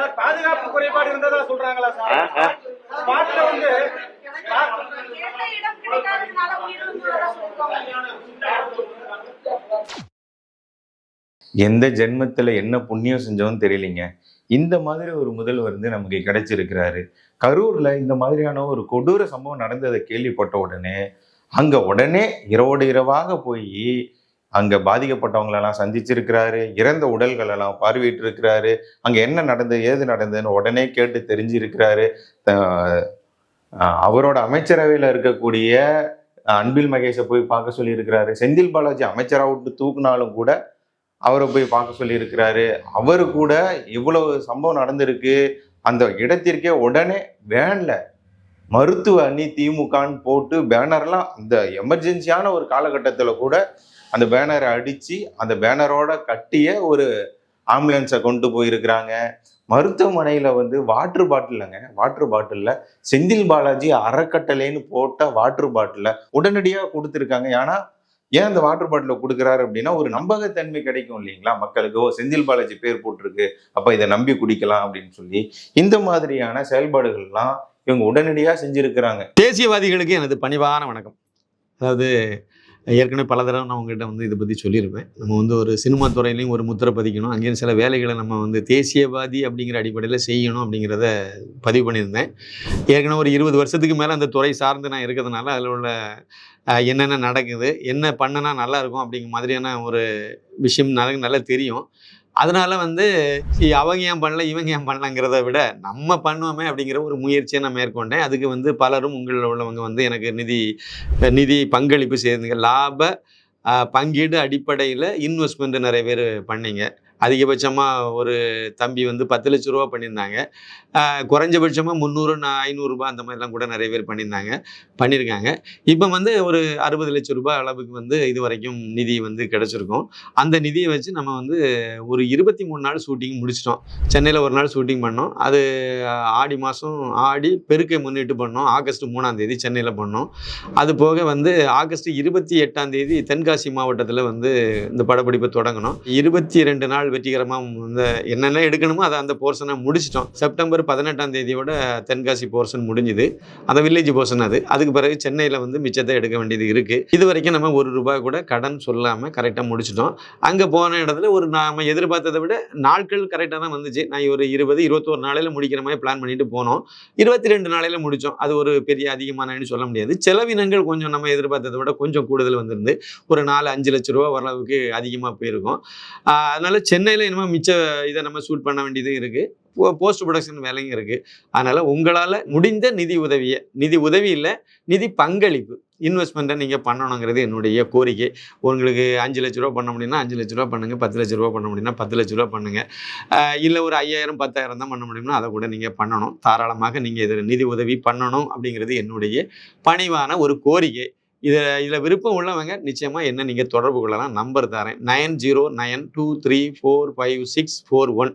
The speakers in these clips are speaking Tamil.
சார் பாதுகாப்பு குறைபாடு இருந்ததா சொல்றாங்களா சார். ஸ்பாட்ல வந்து எந்த ஜென்மத்துல என்ன புண்ணியம் செஞ்சோன்னு தெரியலீங்க. இந்த மாதிரி ஒரு முதல்வர் வந்து நமக்கு கிடைச்சிருக்கிறாரு. கரூர்ல இந்த மாதிரியான ஒரு கொடூர சம்பவம் நடந்ததை கேள்விப்பட்ட உடனே அங்க உடனே இரவோடு இரவாக போய் அங்கே பாதிக்கப்பட்டவங்களெல்லாம் சந்திச்சிருக்கிறாரு இறந்த உடல்கள் எல்லாம் பார்வையிட்டு இருக்கிறாரு என்ன நடந்தது ஏது நடந்ததுன்னு உடனே கேட்டு தெரிஞ்சிருக்கிறாரு. அவரோட அமைச்சரவையில் இருக்கக்கூடிய அன்பில் மகேஷை போய் பார்க்க சொல்லியிருக்கிறாரு. செந்தில் பாலாஜி அமைச்சராக விட்டு தூக்குனாலும் கூட அவரை போய் பார்க்க சொல்லியிருக்கிறாரு. அவரு கூட இவ்வளவு சம்பவம் நடந்திருக்கு. அந்த இடத்திற்கே உடனே வேனில் மருத்துவ அணி திமுகன்னு போட்டு பேனர்லாம் அந்த எமர்ஜென்சியான ஒரு காலகட்டத்தில் கூட அந்த பேனரை அடித்து அந்த பேனரோட கட்டிய ஒரு ஆம்புலன்ஸை கொண்டு போயிருக்கிறாங்க. மருத்துவமனையில் வந்து வாட்டர் பாட்டிலங்க வாட்டர் பாட்டிலில் செந்தில் பாலாஜி அறக்கட்டளைன்னு போட்ட வாட்டர் பாட்டிலில் உடனடியாக கொடுத்துருக்காங்க. ஏன்னா ஏன் அந்த வாட்டர் பாட்டில் கொடுக்குறாரு அப்படின்னா ஒரு நம்பகத்தன்மை கிடைக்கும் இல்லைங்களா? மக்களுக்கு ஓ செந்தில் பாலாஜி பேர் போட்டிருக்கு அப்போ இதை நம்பி குடிக்கலாம் அப்படின்னு சொல்லி. இந்த மாதிரியான செயல்பாடுகள்லாம் இவங்க உடனடியாக செஞ்சுருக்கிறாங்க. தேசியவாதிகளுக்கு எனது பணிவான வணக்கம். அதாவது ஏற்கனவே பல தடவை நான் உங்கள்கிட்ட வந்து இதை பற்றி சொல்லியிருப்பேன். நம்ம வந்து ஒரு சினிமா துறையிலையும் ஒரு முத்திரை பதிக்கணும். அங்கேயும் சில வேலைகளை நம்ம வந்து தேசியவாதி அப்படிங்கிற அடிப்படையில் செய்யணும் அப்படிங்கிறத பதிவு பண்ணியிருந்தேன். ஏற்கனவே ஒரு இருபது வருஷத்துக்கு மேலே அந்த துறை சார்ந்து நான் இருக்கிறதுனால அதில் உள்ள என்னென்ன நடக்குது என்ன பண்ணனா நல்லாயிருக்கும் அப்படிங்கிற மாதிரியான ஒரு விஷயம் நல்லா நல்லா தெரியும். அதனால் வந்து சரி, அவங்க ஏன் பண்ணல இவங்க ஏன் பண்ணலங்கிறத விட நம்ம பண்ணுவோமே அப்படிங்கிற ஒரு முயற்சியை நான் மேற்கொண்டேன். அதுக்கு வந்து பலரும் உங்களில் உள்ளவங்க வந்து எனக்கு நிதி நிதி பங்களிப்பு செய்தீங்க. லாப பங்கீடு அடிப்படையில் இன்வெஸ்ட்மெண்ட் நிறைய பேர் பண்ணீங்க. அதிகபட்சமாக ஒரு தம்பி வந்து பத்து லட்ச ரூபா பண்ணியிருந்தாங்க. குறைஞ்சபட்சமாக முந்நூறு ஐநூறுரூபா அந்த மாதிரிலாம் கூட நிறைய பேர் பண்ணியிருந்தாங்க பண்ணியிருக்காங்க. இப்போ வந்து ஒரு அறுபது லட்ச ரூபாய் அளவுக்கு வந்து இது வரைக்கும் நிதி வந்து கிடச்சிருக்கும். அந்த நிதியை வச்சு நம்ம வந்து ஒரு இருபத்தி மூணு நாள் ஷூட்டிங் முடிச்சிட்டோம். சென்னையில் ஒரு நாள் ஷூட்டிங் பண்ணோம். அது ஆடி மாதம் ஆடி பெருக்கை முன்னிட்டு பண்ணோம். ஆகஸ்ட் மூணாம் தேதி சென்னையில் பண்ணோம். அது போக வந்து ஆகஸ்ட் இருபத்தி எட்டாம் தேதி தென்காசி மாவட்டத்தில் வந்து இந்த படப்பிடிப்பை தொடங்கணும் இருபத்தி ரெண்டு நாள் வெற்றிகரமாக வந்து என்னென்ன எடுக்கணுமோ அதை அந்த போர்ஷனை முடிச்சிட்டோம். செப்டம்பர் பதினெட்டாம் தேதியோட தென்காசி போர்ஷன் முடிஞ்சுது. அந்த வில்லேஜ் போர்ஷன் அது. அதுக்கு பிறகு சென்னையில் வந்து மிச்சத்தை எடுக்க வேண்டியது இருக்குது இது வரைக்கும் நம்ம ஒரு ரூபாய் கூட கடன் சொல்லாமல் கரெக்டாக முடிச்சிட்டோம். அங்கே போன இடத்துல ஒரு நாம எதிர்பார்த்ததை விட நாட்கள் கரெக்டாக தான் வந்துச்சு. நான் ஒரு இருபது இருபத்தோரு நாளையில் முடிக்கிற மாதிரி பிளான் பண்ணிட்டு போனோம். இருபத்தி ரெண்டு நாளையில் முடித்தோம் அது ஒரு பெரிய அதிகமானன்னு சொல்ல முடியாது. செலவினங்கள் கொஞ்சம் நம்ம எதிர்பார்த்ததை விட கொஞ்சம் கூடுதல் வந்திருந்து ஒரு நாலு அஞ்சு லட்ச ரூபா வரளவுக்கு அதிகமாக போயிருக்கும். அதனால் சென்னை சென்னையில் இனிமேல் மிச்ச இதை நம்ம ஷூட் பண்ண வேண்டியதும் இருக்குது போஸ்ட் ப்ரொடக்ஷன் வேலையும் இருக்குது அதனால் உங்களால் முடிந்த நிதி உதவியை நிதி உதவி இல்லை நிதி பங்களிப்பு இன்வெஸ்ட்மெண்ட்டை நீங்கள் பண்ணணுங்கிறது என்னுடைய கோரிக்கை. உங்களுக்கு அஞ்சு லட்ச ரூபா பண்ண முடியும்னா அஞ்சு லட்ச ரூபா பண்ணுங்கள் பத்து லட்ச ரூபா பண்ண முடியும்னா பத்து லட்ச ரூபா பண்ணுங்கள் இல்லை ஒரு ஐயாயிரம் பத்தாயிரம் தான் பண்ண முடியும்னா அதை கூட நீங்கள் பண்ணணும். தாராளமாக நீங்கள் இதில் நிதி உதவி பண்ணணும் அப்படிங்கிறது என்னுடைய பணிவான ஒரு கோரிக்கை. இதில் இதில் விருப்பம் உள்ளவங்க நிச்சயமாக என்ன நீங்கள் தொடர்பு கொள்ளலாம். நம்பர் தரேன் nine zero nine two three four five six four one.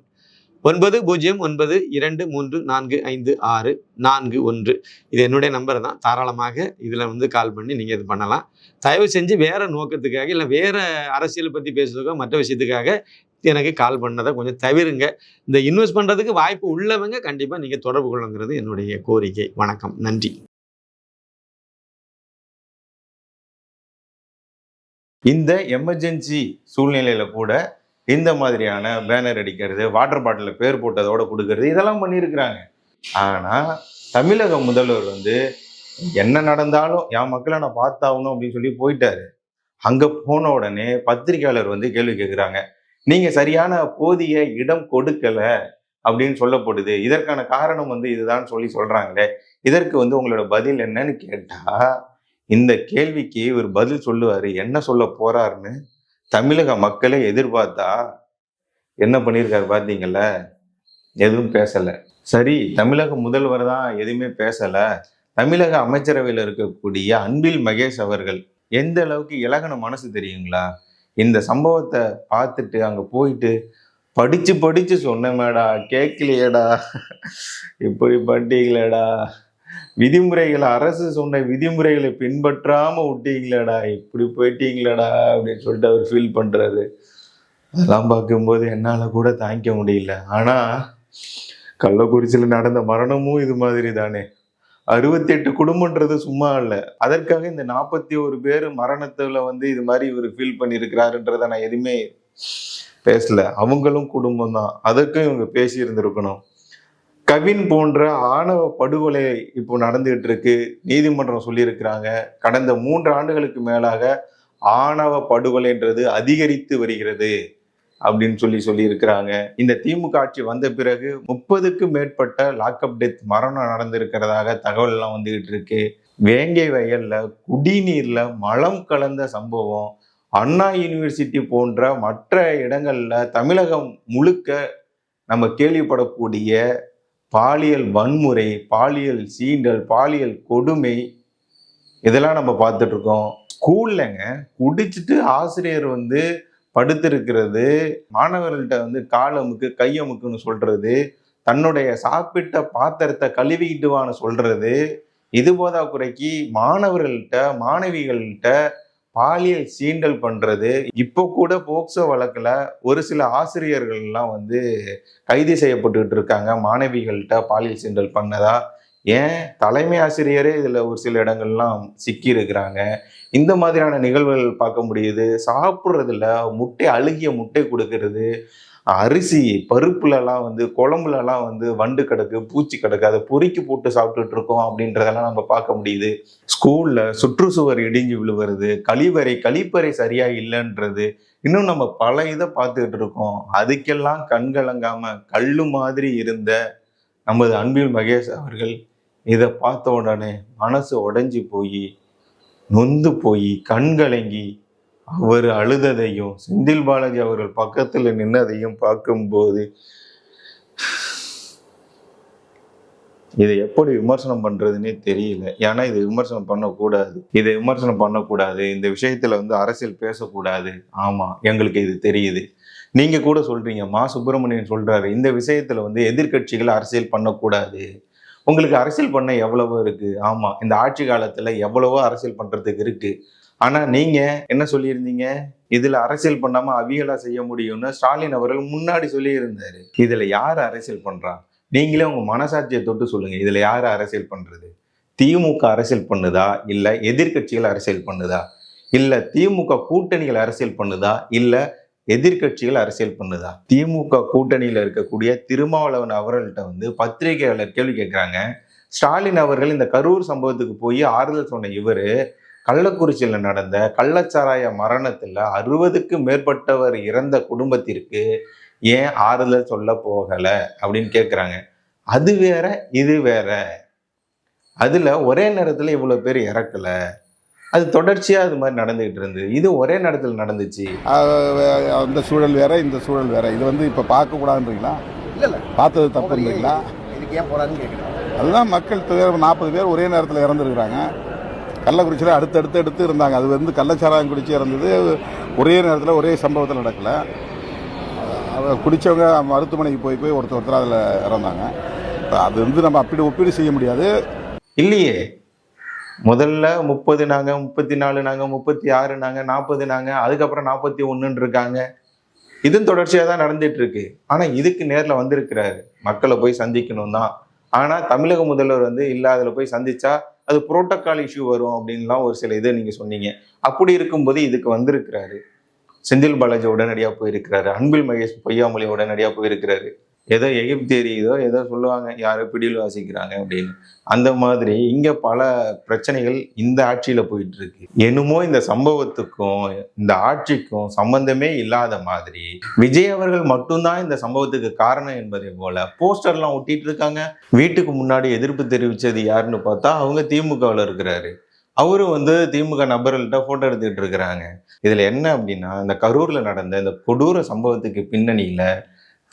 ஒன்பது பூஜ்ஜியம் ஒன்பது இரண்டு மூன்று நான்கு ஐந்து ஆறு நான்கு ஒன்று. இது என்னுடைய நம்பர் தான். தாராளமாக இதில் வந்து கால் பண்ணி நீங்கள் இது பண்ணலாம். தயவு செஞ்சு வேறு நோக்கத்துக்காக இல்லை வேறு அரசியல் பற்றி பேசுறதுக்கோ மற்ற விஷயத்துக்காக எனக்கு கால் பண்ணதை கொஞ்சம் தவிருங்க. இந்த இன்வெஸ்ட் பண்ணுறதுக்கு வாய்ப்பு உள்ளவங்க கண்டிப்பாக நீங்கள் தொடர்பு கொள்ளுங்கிறது என்னுடைய கோரிக்கை. வணக்கம். நன்றி. இந்த எமர்ஜென்சி சூழ்நிலையில் கூட இந்த மாதிரியான பேனர் அடிக்கிறது வாட்டர் பாட்டிலில் பேர் போட்டதோட கொடுக்கறது இதெல்லாம் பண்ணியிருக்கிறாங்க. ஆனால் தமிழக முதல்வர் வந்து என்ன நடந்தாலும் என் மக்களை நான் பார்த்தாகணும் அப்படின்னு சொல்லி போயிட்டாரு. அங்கே போன உடனே பத்திரிகையாளர் வந்து கேள்வி கேட்குறாங்க நீங்கள் சரியான போதிய இடம் கொடுக்கலை அப்படின்னு சொல்லப்படுது. இதற்கான காரணம் வந்து இதுதான் சொல்லி சொல்கிறாங்களே இதற்கு வந்து உங்களோட பதில் என்னன்னு கேட்டால் இந்த கேள்விக்கு இவர் பதில் சொல்லுவார். என்ன சொல்ல போறாருன்னு தமிழக மக்களை எதிர்பார்த்தா என்ன பண்ணியிருக்காரு பார்த்தீங்கல்ல எதுவும் பேசலை. சரி தமிழக முதல்வர் தான் எதுவுமே பேசலை. தமிழக அமைச்சரவையில் இருக்கக்கூடிய அன்பில் மகேஷ் அவர்கள் எந்த அளவுக்கு இலகன மனசு தெரியுங்களா? இந்த சம்பவத்தை பார்த்துட்டு அங்கே போயிட்டு படித்து படித்து சொன்னமேடா கேட்கலையேடா இப்படி பண்ணிட்டீங்களேடா. விதிமுறைகளை அரசு சொன்ன விதிமுறைகளை பின்பற்றாம விட்டீங்களேடா இப்படி போயிட்டீங்களேடா அப்படின்னு சொல்லிட்டு அவர் ஃபீல் பண்றாரு. அதெல்லாம் பார்க்கும்போது என்னால கூட தாங்கிக்க முடியல. ஆனா கள்ளக்குறிச்சியில் நடந்த மரணமும் இது மாதிரி தானே. அறுபத்தி எட்டு குடும்பம்ன்றது சும்மா இல்லை. அதற்காக இந்த நாற்பத்தி ஒரு பேர் மரணத்துல வந்து இது மாதிரி இவர் ஃபீல் பண்ணியிருக்கிறாருன்றத நான் எதுவுமே பேசல. அவங்களும் குடும்பம் தான் அதற்கும் இவங்க பேசியிருந்திருக்கணும். கவின் போன்ற ஆணவ படுகொலை இப்போ நடந்துகிட்டு இருக்கு நீதிமன்றம் சொல்லியிருக்கிறாங்க. கடந்த மூன்று ஆண்டுகளுக்கு மேலாக ஆணவ படுகொலைன்றது அதிகரித்து வருகிறது அப்படின்னு சொல்லி சொல்லியிருக்கிறாங்க. இந்த திமுக ஆட்சி வந்த பிறகு முப்பதுக்கும் மேற்பட்ட லாக்அப் டெத் மரணம் நடந்திருக்கிறதாக தகவல் எல்லாம் வந்துகிட்டு இருக்கு வேங்கை வயல்ல குடிநீர்ல மலம் கலந்த சம்பவம் அண்ணா யூனிவர்சிட்டி போன்ற மற்ற இடங்கள்ல தமிழகம் முழுக்க நம்ம கேள்விப்படக்கூடிய பாலியல் வன்முறை பாலியல் சீண்டல் பாலியல் கொடுமை இதெல்லாம் நம்ம பார்த்துட்ருக்கோம். ஸ்கூல்லங்க குடிச்சிட்டு ஆசிரியர் வந்து படுத்திருக்கிறது மாணவர்கள்ட்ட வந்து காலமுக்கு கையமுக்குன்னு சொல்கிறது தன்னுடைய சாப்பிட்ட பாத்திரத்தை கழுவிக்கிட்டுவான்னு சொல்கிறது இது போதா குறைக்கு மாணவர்கள்ட்ட மாணவிகள்கிட்ட பாலியல் சீண்டல் பண்ணுறது இப்போ கூட போக்சோ வழக்கில் ஒரு சில ஆசிரியர்கள்லாம் வந்து கைது செய்யப்பட்டுக்கிட்டு இருக்காங்க. மாணவிகள்கிட்ட பாலியல் சீண்டல் பண்ணதா? ஏன்? தலைமை ஆசிரியரே இதில் ஒரு சில இடங்கள்லாம் சிக்கி இருக்கிறாங்க இந்த மாதிரியான நிகழ்வுகள் பார்க்க முடியுது. சாப்பிட்றதுல முட்டை அழுகிய முட்டை கொடுக்கறது. அரிசி பருப்புலலாம் வந்து குழம்புலலாம் வந்து வண்டு கிடக்கு பூச்சி கிடக்கு அதை பொறுக்கி போட்டு சாப்பிட்டுட்டு இருக்கோம் அப்படின்றதெல்லாம் நம்ம பார்க்க முடியுது. ஸ்கூலில் சுற்றுச்சுவர் இடிஞ்சு விழுவுறது கழிவறை கழிப்பறை சரியா இல்லைன்றது இன்னும் நம்ம பல இதை பார்த்துக்கிட்டு இருக்கோம் அதுக்கெல்லாம் கண்கலங்காம கல்லு மாதிரி இருந்த நமது அன்பில் மகேஷ் அவர்கள் இதை பார்த்த உடனே மனசு உடைஞ்சு போய் நொந்து போய் கண்கலங்கி அவர் அழுததையும் செந்தில் பாலாஜி அவர்கள் பக்கத்தில் நின்னதையும் பார்க்கும்போது இதை எப்படி விமர்சனம் பண்றதுன்னே தெரியல. ஏன்னா இது விமர்சனம் பண்ணக்கூடாது. இதை விமர்சனம் பண்ணக்கூடாது. இந்த விஷயத்துல வந்து அரசியல் பேசக்கூடாது. ஆமா எங்களுக்கு இது தெரியுது. நீங்க கூட சொல்றீங்க. மா. சுப்பிரமணியன் சொல்றாரு இந்த விஷயத்துல வந்து எதிர்கட்சிகள் அரசியல் பண்ணக்கூடாது. உங்களுக்கு அரசியல் பண்ண எவ்வளவோ இருக்கு. ஆமா இந்த ஆட்சி காலத்துல எவ்வளவோ அரசியல் பண்றதுக்கு இருக்கு. ஆனா நீங்க என்ன சொல்லியிருந்தீங்க? இதுல அரசியல் பண்ணாம அவியலா செய்ய முடியும்னு ஸ்டாலின் அவர்கள் முன்னாடி சொல்லியிருந்தாரு. இதுல யார் அரசியல் பண்றா? நீங்களே உங்க மனசாட்சியை தொட்டு சொல்லுங்க. இதுல யார் அரசியல் பண்றது? திமுக அரசியல் பண்ணுதா? இல்ல எதிர்க்கட்சிகள் அரசியல் பண்ணுதா? இல்ல திமுக கூட்டணிகள் அரசியல் பண்ணுதா? இல்ல எதிர்க்கட்சிகள் அரசியல் பண்ணுதா? திமுக கூட்டணியில் இருக்கக்கூடிய திருமாவளவன் அவர்கள்ட்ட வந்து பத்திரிகையாளர் கேள்வி கேட்கிறாங்க. ஸ்டாலின் அவர்கள் இந்த கரூர் சம்பவத்துக்கு போய் ஆறுதல் சொன்ன இவர் கள்ளக்குறிச்சியில் நடந்த கள்ளச்சாராய மரணத்துல அறுபதுக்கும் மேற்பட்டவர் இறந்த குடும்பத்திற்கு ஏன் ஆறுதல் சொல்ல போகல அப்படின்னு கேட்குறாங்க அது வேற இது வேற. அதுல ஒரே நேரத்துல இவ்வளவு பேர் இறக்கல. அது தொடர்ச்சியா அது மாதிரி நடந்துகிட்டு இருந்தது இது ஒரே நேரத்தில் நடந்துச்சு. அந்த சூழல் வேற இந்த சூழல் வேற. இது வந்து இப்போ பார்க்கக்கூடாதுன்றீங்களா இல்ல இல்ல. பார்த்தது தப்புன்றீங்களா இதுக்கு ஏன் போறான்னு கேட்குறேன் அதுதான் மக்கள் நாற்பது பேர் ஒரே நேரத்தில் இறந்துருக்குறாங்க. கள்ளக்குறிச்சியில் அடுத்து அடுத்து எடுத்து இருந்தாங்க. அது வந்து கள்ளச்சாராயம் குடிச்சு இருந்தது ஒரே நேரத்தில் ஒரே சம்பவத்தில் நடக்கலை. குடித்தவங்க மருத்துவமனைக்கு போய் போய் ஒருத்தர் ஒருத்தர் அதில் இறந்தாங்க. அது வந்து நம்ம அப்படி ஒப்பீடு செய்ய முடியாது. இல்லையே. முதல்ல முப்பது நாங்கள் முப்பத்தி நாலு நாங்கள் முப்பத்தி ஆறு நாங்கள் நாற்பது நாங்கள் அதுக்கப்புறம் நாற்பத்தி ஒன்றுன்னு இருக்காங்க. இதுவும் தொடர்ச்சியாக தான் நடந்துட்டு இருக்கு. ஆனால் இதுக்கு நேரில் வந்திருக்கிறாரு. மக்களை போய் சந்திக்கணும் தான் ஆனால் தமிழக முதல்வர் வந்து இல்லை அதில் போய் சந்திச்சா அது புரோட்டோக்கால் இஷ்யூ வரும் அப்படின்லாம் ஒரு சில இதை நீங்கள் சொன்னீங்க. அப்படி இருக்கும்போது இதுக்கு வந்திருக்கிறாரு. செந்தில் பாலாஜி உடனடியாக போயிருக்கிறாரு. அன்பில் மகேஷ் பொய்யாமொழி உடனடியாக போயிருக்கிறாரு. ஏதோ எகிப்தேரியதோ ஏதோ சொல்லுவாங்க யாரோ பிடியில் வாசிக்கிறாங்க அப்படின்னு. அந்த மாதிரி இங்கே பல பிரச்சனைகள் இந்த ஆட்சியில் போயிட்டு இருக்கு என்னமோ இந்த சம்பவத்துக்கும் இந்த ஆட்சிக்கும் சம்பந்தமே இல்லாத மாதிரி விஜய் அவர்கள் மட்டும்தான் இந்த சம்பவத்துக்கு காரணம் என்பதை போல போஸ்டர்லாம் ஒட்டிட்டு இருக்காங்க. வீட்டுக்கு முன்னாடி எதிர்ப்பு தெரிவித்தது யாருன்னு பார்த்தா அவங்க திமுகவில் இருக்கிறாரு. அவரும் வந்து திமுக நபர்கள்ட்ட போட்டோ எடுத்துக்கிட்டு இருக்கிறாங்க. இதில் என்ன அப்படின்னா இந்த கரூரில் நடந்த இந்த கொடூர சம்பவத்துக்கு பின்னணியில்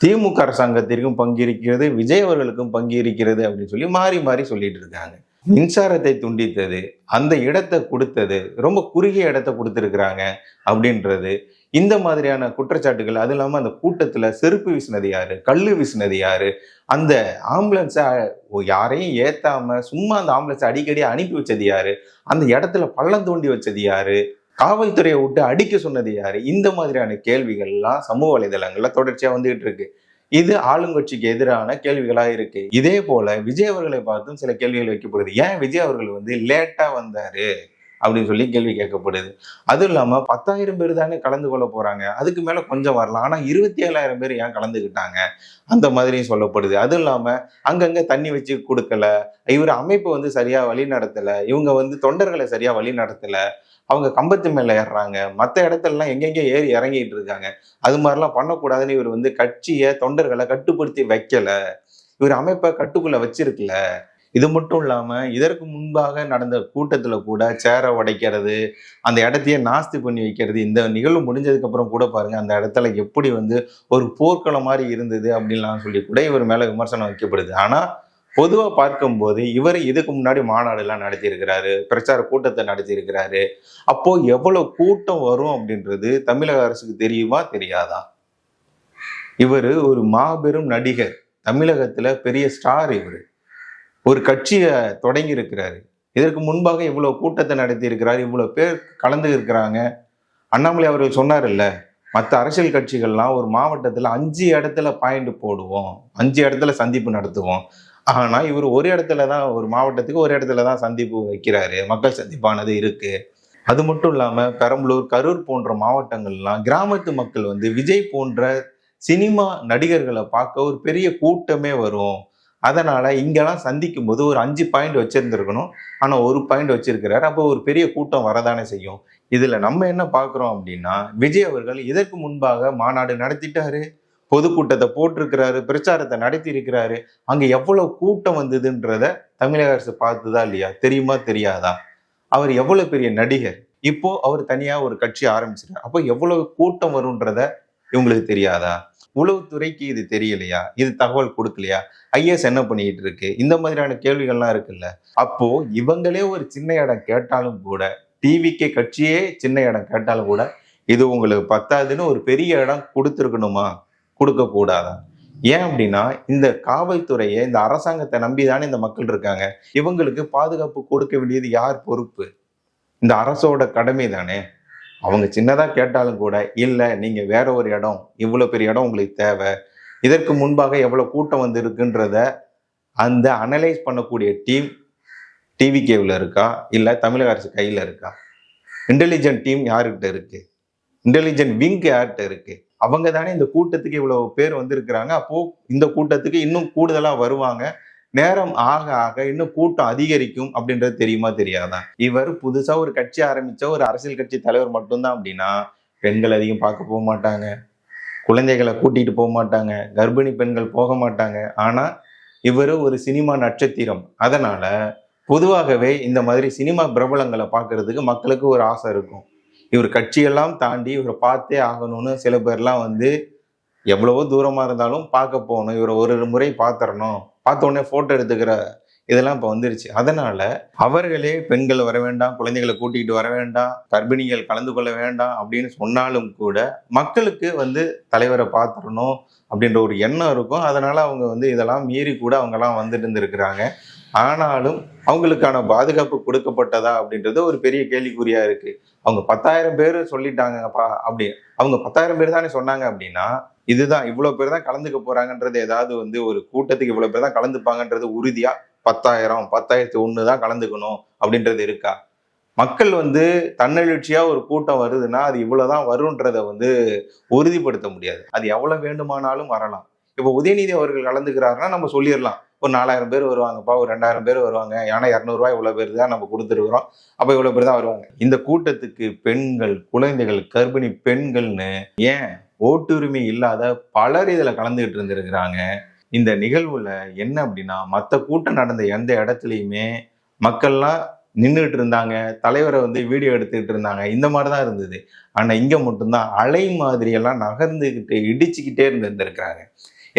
திமுக அரசாங்கத்திற்கும் பங்கு இருக்கிறது விஜய் அவர்களுக்கும் பங்கு இருக்கிறது அப்படின்னு சொல்லி மாறி மாறி சொல்லிட்டு இருக்காங்க. மின்சாரத்தை துண்டித்தது அந்த இடத்தை கொடுத்தது ரொம்ப குறுகிய இடத்தை கொடுத்துருக்குறாங்க அப்படின்றது இந்த மாதிரியான குற்றச்சாட்டுகள் அது இல்லாமல் அந்த கூட்டத்தில் செருப்பு வீசினது யாரு? கல் வீசினது யாரு? அந்த ஆம்புலன்ஸை யாரையும் ஏற்றாம சும்மா அந்த ஆம்புலன்ஸை அடிக்கடி அனுப்பி வச்சது யாரு? அந்த இடத்துல பள்ளம் தோண்டி வச்சது யாரு? காவல்துறையை விட்டு அடிக்க சொன்னது யாரு? இந்த மாதிரியான கேள்விகள்லாம் சமூக வலைதளங்கள்ல தொடர்ச்சியா வந்துகிட்டு இருக்கு. இது ஆளுங்கட்சிக்கு எதிரான கேள்விகளா இருக்கு. இதே போல விஜய் அவர்களை பார்த்தும் சில கேள்விகள் வைக்கப்படுது. ஏன் விஜய் அவர்கள் வந்து லேட்டா வந்தாரு? அப்படின்னு சொல்லி கேள்வி கேட்கப்படுது. அதுவும் இல்லாமல் பத்தாயிரம் பேர் தானே கலந்து கொள்ள போகிறாங்க அதுக்கு மேலே கொஞ்சம் வரலாம். ஆனால் இருபத்தி ஏழாயிரம் பேர் ஏன் கலந்துக்கிட்டாங்க அந்த மாதிரியும் சொல்லப்படுது. அதுவும் இல்லாமல் அங்கங்கே தண்ணி வச்சு கொடுக்கல. இவர் அமைப்பு வந்து சரியாக வழி நடத்தலை. இவங்க வந்து தொண்டர்களை சரியாக வழி நடத்தலை. அவங்க கம்பத்து மேல ஏறுறாங்க. மற்ற இடத்துலலாம் எங்கெங்கே ஏறி இறங்கிட்டு இருக்காங்க. அது மாதிரிலாம் பண்ணக்கூடாதுன்னு இவர் வந்து கட்சியை தொண்டர்களை கட்டுப்படுத்தி வைக்கல. இவர் அமைப்பை கட்டுக்குள்ள வச்சிருக்கல. இது மட்டும் இல்லாமல் இதற்கு முன்பாக நடந்த கூட்டத்தில் கூட சேரை உடைக்கிறது அந்த இடத்தையே நாஸ்தி பண்ணி வைக்கிறது இந்த நிகழ்வு முடிஞ்சதுக்கப்புறம் கூட பாருங்கள் அந்த இடத்துல எப்படி வந்து ஒரு போர்க்களம் மாதிரி இருந்தது அப்படின்லாம் சொல்லி கூட இவர் மேலே விமர்சனம் வைக்கப்படுது. ஆனால் பொதுவா பார்க்கும்போது இவர் இதுக்கு முன்னாடி மாநாடு எல்லாம் நடத்தியிருக்கிறாரு பிரச்சார கூட்டத்தை நடத்தியிருக்கிறாரு. அப்போ எவ்வளவு கூட்டம் வரும் அப்படின்றது தமிழக அரசுக்கு தெரியுமா தெரியாதா? இவர் ஒரு மாபெரும் நடிகர். தமிழகத்துல பெரிய ஸ்டார் இவர். ஒரு கட்சியை தொடங்கி இருக்கிறாரு இதற்கு முன்பாக இவ்வளவு கூட்டத்தை நடத்தி இருக்கிறார் இவ்வளவு பேர் கலந்து இருக்கிறாங்க. அண்ணாமலை அவர்கள் சொன்னார்ல்ல மற்ற அரசியல் கட்சிகள்லாம் ஒரு மாவட்டத்தில் அஞ்சு இடத்துல பாயிண்ட் போடுவோம் அஞ்சு இடத்துல சந்திப்பு நடத்துவோம். ஆனால் இவர் ஒரு இடத்துல தான் ஒரு மாவட்டத்துக்கு ஒரு இடத்துல தான் சந்திப்பு வைக்கிறாரு. மக்கள் சந்திப்பானது இருக்கு. அது மட்டும் இல்லாமல் பெரம்பலூர் கரூர் போன்ற மாவட்டங்கள்லாம் கிராமத்து மக்கள் வந்து விஜய் போன்ற சினிமா நடிகர்களை பார்க்க ஒரு பெரிய கூட்டமே வரும். அதனால இங்கெல்லாம் சந்திக்கும் போது ஒரு அஞ்சு பாயிண்ட் வச்சுருந்துருக்கணும். ஆனால் ஒரு பாயிண்ட் வச்சிருக்கிறாரு. அப்போ ஒரு பெரிய கூட்டம் வரதானே செய்யும். இதில் நம்ம என்ன பார்க்குறோம் அப்படின்னா விஜய் அவர்கள் இதற்கு முன்பாக மாநாடு நடத்திட்டாரு. பொதுக்கூட்டத்தை போட்டிருக்கிறாரு பிரச்சாரத்தை நடத்தி இருக்கிறாரு அங்க எவ்வளவு கூட்டம் வந்ததுன்றத தமிழக அரசு பார்த்துதா இல்லையா? தெரியுமா தெரியாதா? அவர் எவ்வளவு பெரிய நடிகர்? இப்போ அவர் தனியா ஒரு கட்சி ஆரம்பிச்சிருக்காரு. அப்போ எவ்வளவு கூட்டம் வரும்ன்றத இவங்களுக்கு தெரியாதா? உளவுத்துறைக்கு இது தெரியலையா? இது தகவல் கொடுக்கலையா? ஐஎஸ் என்ன பண்ணிட்டு இருக்கு இந்த மாதிரியான கேள்விகள்லாம் இருக்குல்ல. அப்போ இவங்களே ஒரு சின்ன இடம் கேட்டாலும் கூட டிவிக்கே கட்சியே சின்ன இடம் கேட்டாலும் கூட இது உங்களுக்கு பத்தாதுன்னு ஒரு பெரிய இடம் கொடுத்துருக்கணுமா? கொடுக்கக்கூடாதா? ஏன் அப்படின்னா இந்த காவல்துறையை இந்த அரசாங்கத்தை நம்பி தானே இந்த மக்கள் இருக்காங்க. இவங்களுக்கு பாதுகாப்பு கொடுக்க வேண்டியது யார் பொறுப்பு? இந்த அரசோட கடமை தானே. அவங்க சின்னதாக கேட்டாலும் கூட இல்லை நீங்கள் வேற ஒரு இடம். இவ்வளோ பெரிய இடம் உங்களுக்கு தேவை. இதற்கு முன்பாக எவ்வளோ கூட்டம் வந்து இருக்குன்றத அந்த அனலைஸ் பண்ணக்கூடிய டீம் டிவி கேவில் இருக்கா? இல்லை தமிழக அரசு கையில் இருக்கா? இன்டெலிஜென்ட் டீம் யாருக்கிட்ட இருக்குது இன்டெலிஜென்ட் விங் யார்கிட்ட இருக்குது அவங்க தானே இந்த கூட்டத்துக்கு இவ்வளவு பேர் வந்திருக்கிறாங்க. அப்போ இந்த கூட்டத்துக்கு இன்னும் கூடுதலா வருவாங்க. நேரம் ஆக ஆக இன்னும் கூட்டம் அதிகரிக்கும் அப்படின்றது தெரியுமா தெரியாதா? இவர் புதுசா ஒரு கட்சி ஆரம்பிச்ச ஒரு அரசியல் கட்சி தலைவர் மட்டும்தான் அப்படின்னா பெண்கள் அதிகம் பார்க்க போக மாட்டாங்க. குழந்தைகளை கூட்டிட்டு போக மாட்டாங்க. கர்ப்பிணி பெண்கள் போக மாட்டாங்க. ஆனா இவர் ஒரு சினிமா நட்சத்திரம். அதனால பொதுவாகவே இந்த மாதிரி சினிமா பிரபலங்களை பார்க்கறதுக்கு மக்களுக்கு ஒரு ஆசை இருக்கும். இவர் கட்சியெல்லாம் தாண்டி இவரை பார்த்தே ஆகணும்னு சில பேர்லாம் வந்து எவ்வளவோ தூரமாக இருந்தாலும் பார்க்க போகணும். இவரை ஒரு முறை பார்த்துடணும் பார்த்த உடனே ஃபோட்டோ எடுத்துக்கிற இதெல்லாம் இப்போ வந்துருச்சு. அதனால அவர்களே பெண்கள் வர வேண்டாம் குழந்தைகளை கூட்டிகிட்டு வர வேண்டாம் கர்ப்பிணிகள் கலந்து கொள்ள வேண்டாம் அப்படின்னு சொன்னாலும் கூட மக்களுக்கு வந்து தலைவரை பார்த்துடணும் அப்படின்ற ஒரு எண்ணம் இருக்கும். அதனால அவங்க வந்து இதெல்லாம் மீறி கூட அவங்கெல்லாம் வந்துட்டு இருந்திருக்கிறாங்க. ஆனாலும் அவங்களுக்கான பாதுகாப்பு கொடுக்கப்பட்டதா அப்படின்றது ஒரு பெரிய கேள்விக்குறியா இருக்கு. அவங்க பத்தாயிரம் பேர் சொல்லிட்டாங்கப்பா அப்படி அவங்க பத்தாயிரம் பேர் தானே சொன்னாங்க அப்படின்னா இதுதான் இவ்வளவு பேர் தான் கலந்துக்க போறாங்கன்றது ஏதாவது வந்து ஒரு கூட்டத்துக்கு இவ்வளவு பேர் தான் கலந்துப்பாங்கன்றது உறுதியா பத்தாயிரம் பத்தாயிரத்தி ஒன்று தான் கலந்துக்கணும் அப்படின்றது இருக்கா? மக்கள் வந்து தன்னெழுச்சியா ஒரு கூட்டம் வருதுன்னா அது இவ்வளவுதான் வரும்ன்றத வந்து உறுதிப்படுத்த முடியாது. அது எவ்வளவு வேண்டுமானாலும் வரலாம். இப்போ உதயநிதி அவர்கள் கலந்துக்கிறாருன்னா நம்ம சொல்லிடலாம். ஒரு நாலாயிரம் பேர் வருவாங்கப்பா ஒரு ரெண்டாயிரம் பேர் வருவாங்க. ஏன்னா இரநூறுவா இவ்வளோ பேர் தான் நம்ம கொடுத்துருக்குறோம். அப்போ இவ்வளோ பேர் தான் வருவாங்க. இந்த கூட்டத்துக்கு பெண்கள் குழந்தைகள் கர்ப்பிணி பெண்கள்னு ஏன் ஓட்டுரிமை இல்லாத பலர் இதில் கலந்துகிட்டு இருந்திருக்கிறாங்க? இந்த நிகழ்வுல என்ன அப்படின்னா மற்ற கூட்டம் நடந்த எந்த இடத்துலையுமே மக்கள்லாம் நின்றுட்டு இருந்தாங்க. தலைவரை வந்து வீடியோ எடுத்துக்கிட்டு இருந்தாங்க. இந்த மாதிரி தான் இருந்தது. ஆனால் இங்கே மட்டும்தான் அலை மாதிரியெல்லாம் நகர்ந்துக்கிட்டு இடிச்சுக்கிட்டே இருந்திருந்திருக்கிறாங்க.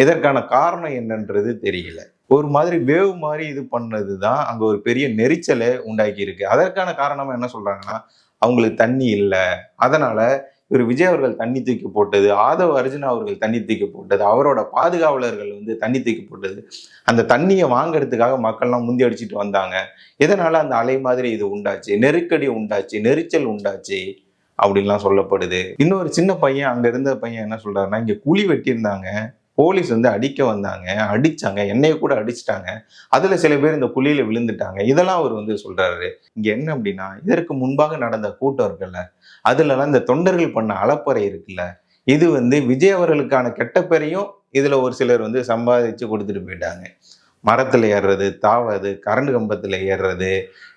இதற்கான காரணம் என்னன்றது தெரியல. ஒரு மாதிரி வேவ் மாதிரி இது பண்ணது தான் அங்கே ஒரு பெரிய நெரிச்சலை உண்டாக்கி இருக்கு. அதற்கான காரணமாக என்ன சொல்றாங்கன்னா அவங்களுக்கு தண்ணி இல்லை. அதனால இவர் விஜய் அவர்கள் தண்ணி தூக்கி போட்டது ஆதவ் அர்ஜுனா அவர்கள் தண்ணி தூக்கி போட்டது அவரோட பாதுகாவலர்கள் வந்து தண்ணி தூக்கி போட்டது அந்த தண்ணியை வாங்குறதுக்காக மக்கள்லாம் முந்தி அடிச்சிட்டு வந்தாங்க. இதனால அந்த அலை மாதிரி இது உண்டாச்சு? நெருக்கடி உண்டாச்சு? நெரிச்சல் உண்டாச்சு? அப்படின்லாம் சொல்லப்படுது. இன்னொரு சின்ன பையன் அங்க இருந்த பையன் என்ன சொல்றாருன்னா இங்க குழி வெட்டியிருந்தாங்க. போலீஸ் வந்து அடிக்க வந்தாங்க அடிச்சாங்க என்னைய கூட அடிச்சிட்டாங்க. அதுல சில பேர் இந்த குழியில விழுந்துட்டாங்க. இதெல்லாம் அவர் வந்து சொல்றாரு. இங்க என்ன அப்படின்னா இதற்கு முன்பாக நடந்த கூட்டம் இருக்குல்ல அதுலலாம் இந்த தொண்டர்கள் பண்ண அலப்பறை இருக்குல்ல இது வந்து விஜய் அவர்களுக்கான கெட்ட பேரையும் இதுல ஒரு சிலர் வந்து சம்பாதிச்சு கொடுத்துட்டு போயிட்டாங்க. மரத்தில் ஏறுறது தாவது கரண்ட் கம்பத்தில் ஏறுறது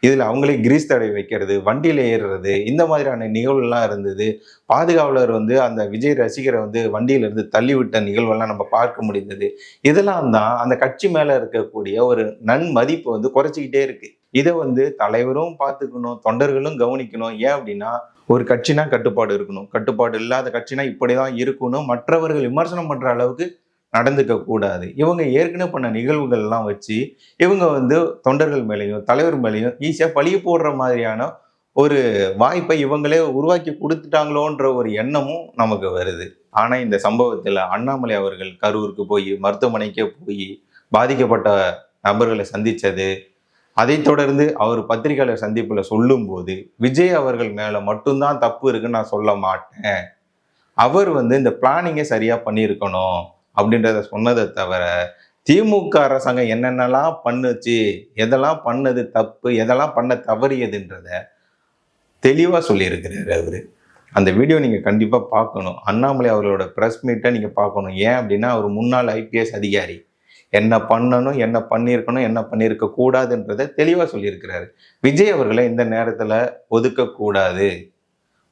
இதில் அவங்களே கிரீஸ் தடை வைக்கிறது வண்டியில் ஏறுறது இந்த மாதிரியான நிகழ்வுலாம் இருந்தது. பாதுகாவலர் வந்து அந்த விஜய் ரசிகரை வந்து வண்டியிலிருந்து தள்ளிவிட்ட தள்ளி விட்ட நிகழ்வெல்லாம் நம்ம பார்க்க முடிந்தது. இதெல்லாம் தான் அந்த கட்சி மேலே இருக்கக்கூடிய ஒரு நன்மதிப்பு வந்து குறைச்சிக்கிட்டே இருக்கு. இதை வந்து தலைவரும் பார்த்துக்கணும் தொண்டர்களும் கவனிக்கணும். ஏன் அப்படின்னா ஒரு கட்சினா கட்டுப்பாடு இருக்கணும். கட்டுப்பாடு இல்லாத கட்சினா இப்படிதான் இருக்கணும். மற்றவர்கள் விமர்சனம் பண்ணுற அளவுக்கு நடந்துக்க கூடாது. இவங்க ஏற்கனவே பண்ண நிகழ்வுகள் எல்லாம் வச்சு இவங்க வந்து தொண்டர்கள் மேலேயும் தலைவர் மேலேயும் ஈஸியாக பழி போடுற மாதிரியான ஒரு வாய்ப்பை இவங்களே உருவாக்கி கொடுத்துட்டாங்களோன்ற ஒரு எண்ணமும் நமக்கு வருது. ஆனால் இந்த சம்பவத்தில் அண்ணாமலை அவர்கள் கரூருக்கு போய் மருத்துவமனைக்கே போய் பாதிக்கப்பட்ட நபர்களை சந்தித்தது அதைத் தொடர்ந்து அவர் பத்திரிகையாளர் சந்திப்பில் சொல்லும்போது விஜய் அவர்கள் மேலே மட்டும்தான் தப்பு இருக்குன்னு நான் சொல்ல மாட்டேன். அவர் வந்து இந்த பிளானிங்கை சரியாக பண்ணியிருக்கணும். அப்படின்றத சொன்னதை தவிர திமுக அரசாங்கம் என்னென்னலாம் பண்ணுச்சு எதெல்லாம் பண்ணது தப்பு எதெல்லாம் பண்ண தவறியதுன்றத தெளிவாக சொல்லியிருக்கிறாரு அவர். அந்த வீடியோ நீங்கள் கண்டிப்பாக பார்க்கணும். அண்ணாமலை அவர்களோட ப்ரெஸ் மீட்டை நீங்கள் பார்க்கணும். ஏன் அப்படின்னா அவர் முன்னாள் ஐபிஎஸ் அதிகாரி. என்ன பண்ணணும் என்ன பண்ணியிருக்கணும் என்ன பண்ணியிருக்க கூடாதுன்றதை தெளிவாக சொல்லியிருக்கிறாரு. விஜய் அவர்களை இந்த நேரத்தில் ஒதுக்கக்கூடாது.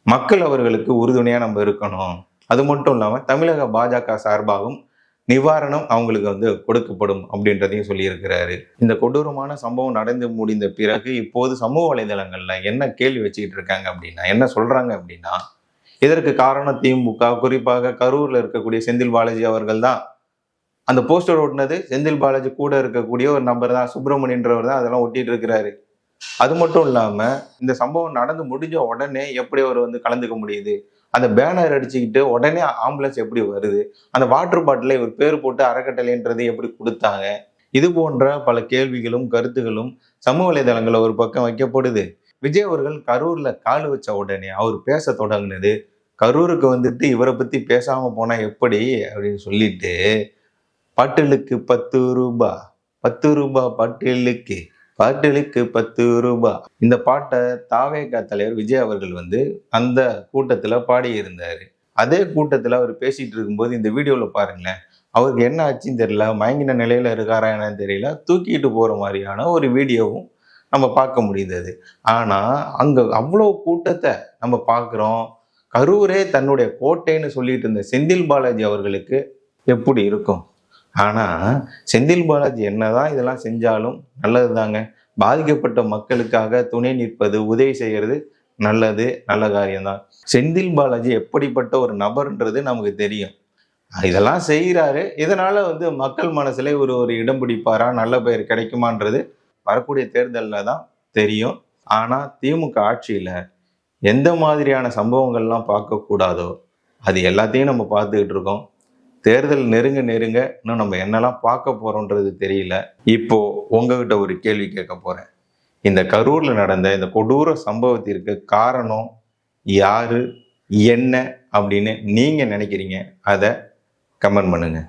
மக்கள் அவர்களுக்கு உறுதுணையாக நம்ம இருக்கணும். அது மட்டும் இல்லாமல் தமிழக பாஜக சார்பாகவும் நிவாரணம் அவங்களுக்கு வந்து கொடுக்கப்படும் அப்படின்றதையும் சொல்லியிருக்கிறாரு. இந்த கொடூரமான சம்பவம் நடந்து முடிந்த பிறகு இப்போது சமூக வலைதளங்களில் என்ன கேள்வி வச்சுக்கிட்டு இருக்காங்க அப்படின்னா என்ன சொல்றாங்க அப்படின்னா இதற்கு காரணம் திமுக குறிப்பாக கரூரில் இருக்கக்கூடிய செந்தில் பாலாஜி அவர்கள் தான். அந்த போஸ்டர் ஓட்டினது செந்தில் பாலாஜி கூட இருக்கக்கூடிய ஒரு நபர் தான் சுப்பிரமணியன்றவர் தான் அதெல்லாம் ஒட்டிட்டு இருக்கிறாரு. அது மட்டும் இல்லாமல் இந்த சம்பவம் நடந்து முடிஞ்ச உடனே எப்படி அவர் வந்து கலந்துக்க முடியுது? அந்த பேனர் அடிச்சுக்கிட்டு உடனே ஆம்புலன்ஸ் எப்படி வருது? அந்த வாட்டர் பாட்டில இவர் பேர் போட்டு அறக்கட்டளைன்றது எப்படி கொடுத்தாங்க? இது போன்ற பல கேள்விகளும் கருத்துகளும் சமூக வலைதளங்களில் ஒரு பக்கம் வைக்கப்படுது. விஜய் அவர்கள் கரூர்ல கால் வச்ச உடனே அவர் பேச தொடங்கினது கரூருக்கு வந்துட்டு இவரை பத்தி பேசாம போனா எப்படி அப்படின்னு சொல்லிட்டு பாட்டிலுக்கு பத்து ரூபா பத்து ரூபா பாட்டிலுக்கு பாட்டிலுக்கு பத்து ரூபா. இந்த பாட்டை தாவேகா தலைவர் விஜய் அவர்கள் வந்து அந்த கூட்டத்தில் பாடியிருந்தார். அதே கூட்டத்தில் அவர் பேசிகிட்டு இருக்கும்போது இந்த வீடியோவில் பாருங்களேன் அவருக்கு என்ன ஆச்சுன்னு தெரியல மயங்கின நிலையில் இருக்காரா என்னன்னு தெரியல தூக்கிட்டு போகிற மாதிரியான ஒரு வீடியோவும் நம்ம பார்க்க முடிந்தது. ஆனால் அங்கே அவ்வளோ கூட்டத்தை நம்ம பார்க்குறோம். கரூரே தன்னுடைய கோட்டைன்னு சொல்லிட்டு இருந்த செந்தில் பாலாஜி அவர்களுக்கு எப்படி இருக்கும்? ஆனால் செந்தில் பாலாஜி என்னதான் இதெல்லாம் செஞ்சாலும் நல்லது தாங்க பாதிக்கப்பட்ட மக்களுக்காக துணை நிற்பது உதவி செய்கிறது நல்லது நல்ல காரியம்தான். செந்தில் பாலாஜி எப்படிப்பட்ட ஒரு நபர்ன்றது நமக்கு தெரியும். இதெல்லாம் செய்கிறாரு இதனால் வந்து மக்கள் மனசில் ஒரு ஒரு இடம் பிடிப்பாரா நல்ல பெயர் கிடைக்குமான்றது வரக்கூடிய தேர்தலில் தான் தெரியும். ஆனால் திமுக ஆட்சியில் எந்த மாதிரியான சம்பவங்கள்லாம் பார்க்கக்கூடாதோ அது எல்லாத்தையும் நம்ம பார்த்துக்கிட்டு இருக்கோம். தேர்தல் நெருங்க நெருங்க இன்னும் நம்ம என்னெல்லாம் பார்க்க போறோன்றது தெரியல. இப்போ உங்ககிட்ட ஒரு கேள்வி கேட்க போறேன். இந்த கரூர்ல நடந்த இந்த கொடூர சம்பவத்திற்கு காரணம் யாரு என்ன அப்படின்னு நீங்க நினைக்கிறீங்க? அதை கமெண்ட் பண்ணுங்க.